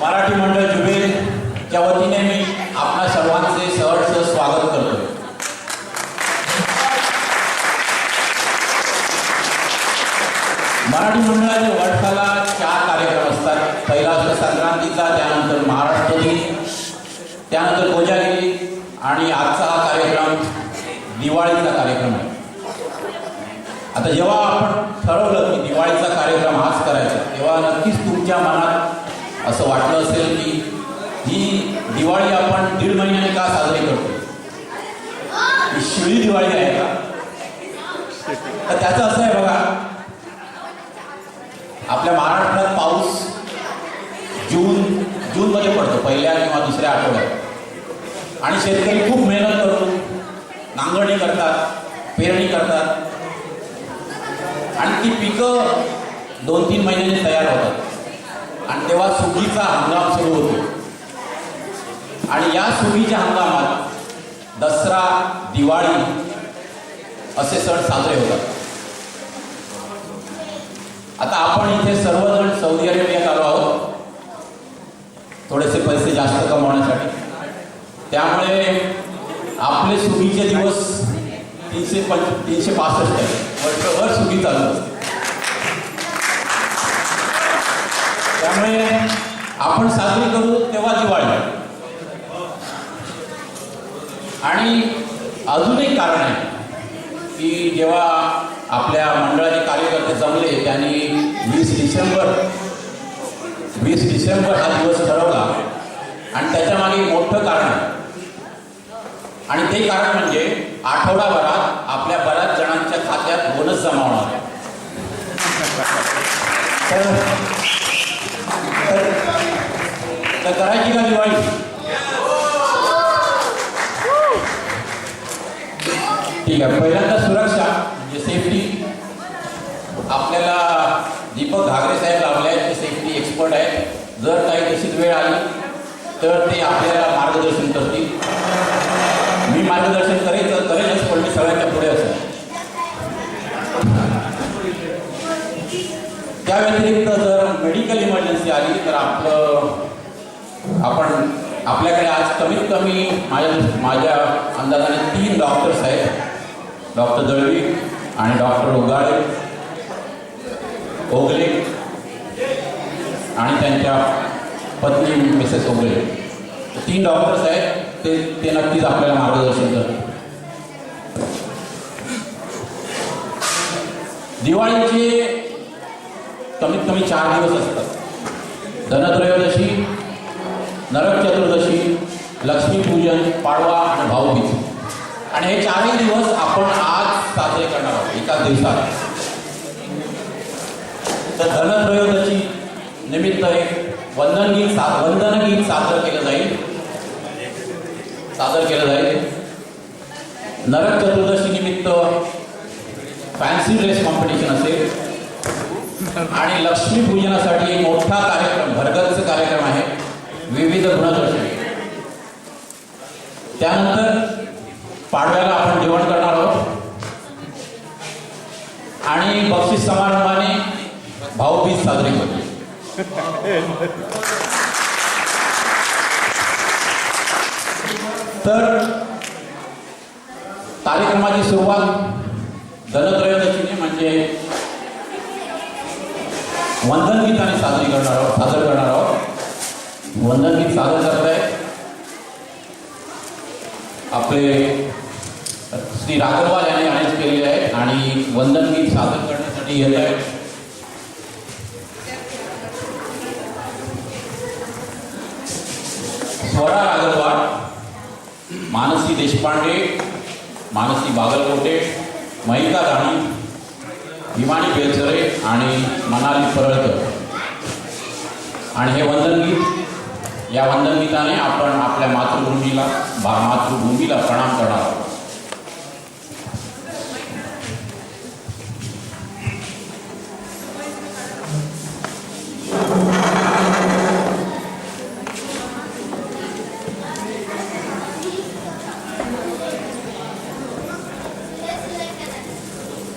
मराठी मंडळ जुबेलच्या वतीने मी आपल्या सर्वांचे सहर्ष स्वागत करतो मराठी मंडळाच्या वर्षाला चार कार्यक्रम असतात. पहिला असतो संक्रांतीचा त्यानंतर महाराष्ट्र दिन त्यानंतर कोजागिरी आणि आजचा हा कार्यक्रम दिवाळीचा कार्यक्रम आहे. आता जेव्हा आपण ठरवलं की दिवाळीचा कार्यक्रम हाच करायचा तेव्हा नक्कीच तुमच्या मनात असं वाटलं असेल की ही दिवाळी आपण दीड महिन्याने का साजरी करतो? ही शिळी दिवाळी आहे का? तर त्याचं असं आहे बघा. आपल्या महाराष्ट्रात पाऊस जून जूनमध्ये पडतो पहिल्या किंवा दुसऱ्या आठवड्यात. आणि शेतकरी खूप मेहनत करतो. नांगरणी करतात पेरणी करतात. आणि ती पिकं दोन तीन महिन्याने तयार होतात. आणि तेव्हा सुगीचा हंगाम सुरू होतो. आणि या सुगीच्या हंगामात दसरा दिवाळी असे सण साजरे होतात. आता आपण इथे सर्वजण सौदी अरेबियात आलो आहोत. थोडेसे पैसे जास्त कमवण्यासाठी. त्यामुळे आपले सुगीचे दिवस तीनशे पंच तीनशे पासष्ट आहे. वर्षभर सुगी चालू असते. त्यामुळे आपण साजरी करू तेव्हा दिवाळी. आणि अजून एक कारण आहे की जेव्हा आपल्या मंडळाचे कार्यकर्ते जमले त्यांनी वीस डिसेंबर वीस डिसेंबर हा दिवस ठरवला. आणि त्याच्यामागे मोठं कारण आहे. आणि ते कारण म्हणजे आठवडाभरात आपल्या बऱ्याच जणांच्या खात्यात बोनस जमा होणार. तर तर- करायची का दिवाळी ठीक आहे पहिल्यांदा सुरक्षा. म्हणजे सेफ्टी आपल्याला दीपक घागरे साहेब लावले आहेत ते सेफ्टी एक्सपर्ट आहेत. जर काही तशीच वेळ आली तर ते आपल्याला मार्गदर्शन करतील. मी मार्गदर्शन करेल करेलच पण मी सगळ्यांच्या पुढे असेल. त्या व्यतिरिक्त जर मेडिकल इमर्जन्सी आली तर आपलं आपण आपल्याकडे आज कमीत कमी माझ्या माझ्या अंदाजाने तीन डॉक्टर्स आहेत. डॉक्टर दळवी आणि डॉक्टर उगाळे ओगले आणि त्यांच्या पत्नी मिसेस ओगले. तीन डॉक्टर्स आहेत. ते ते नक्कीच आपल्याला मार्गदर्शन करतात दिवाळीचे कमीत कमी चार दिवस असतात. धनत्रयोदशी नरक चतुर्दशी लक्ष्मीपूजन पाडवा आणि भाऊबीज. आणि हे चारही दिवस आपण आज साजरे करणार आहोत. एकाच दिवसात. तर धनत्रयोदशी निमित्त एक वंदनगीत सा वंदनगीत सादर केलं जाईल. सादर केलं जाईल. नरक चतुर्दशी निमित्त फॅन्सी ड्रेस कॉम्पिटिशन असेल. आणि लक्ष्मीपूजनासाठी एक मोठा कार्यक्रम भरगतचा कार्यक्रम आहे. विविध गुणदर्शने. त्यानंतर पाडव्याला आपण जेवण करणार आहोत. आणि बक्षीस समारंभाने भाऊबीज साजरी करू तर कार्यक्रमाची सुरुवात धनत्रयोदशीने म्हणजे वंदन गीताने साजरी करणार आहोत. वंदन गीत सादर करत आपले श्री राघवाल यांनी अरेंज केलेले आहेत आणि वंदन गीत सादर करण्यासाठी येत आहेत. स्वरा राघवाल मानसी देशपांडे मानसी बागलकोटे महिका राणी हिमानी बेलसरे आणि मनाली परळकर. आणि हे वंदन गीत या वंदनगीताने आपण आपल्या मातृभूमीला मातृभूमीला प्रणाम करणार आहोत.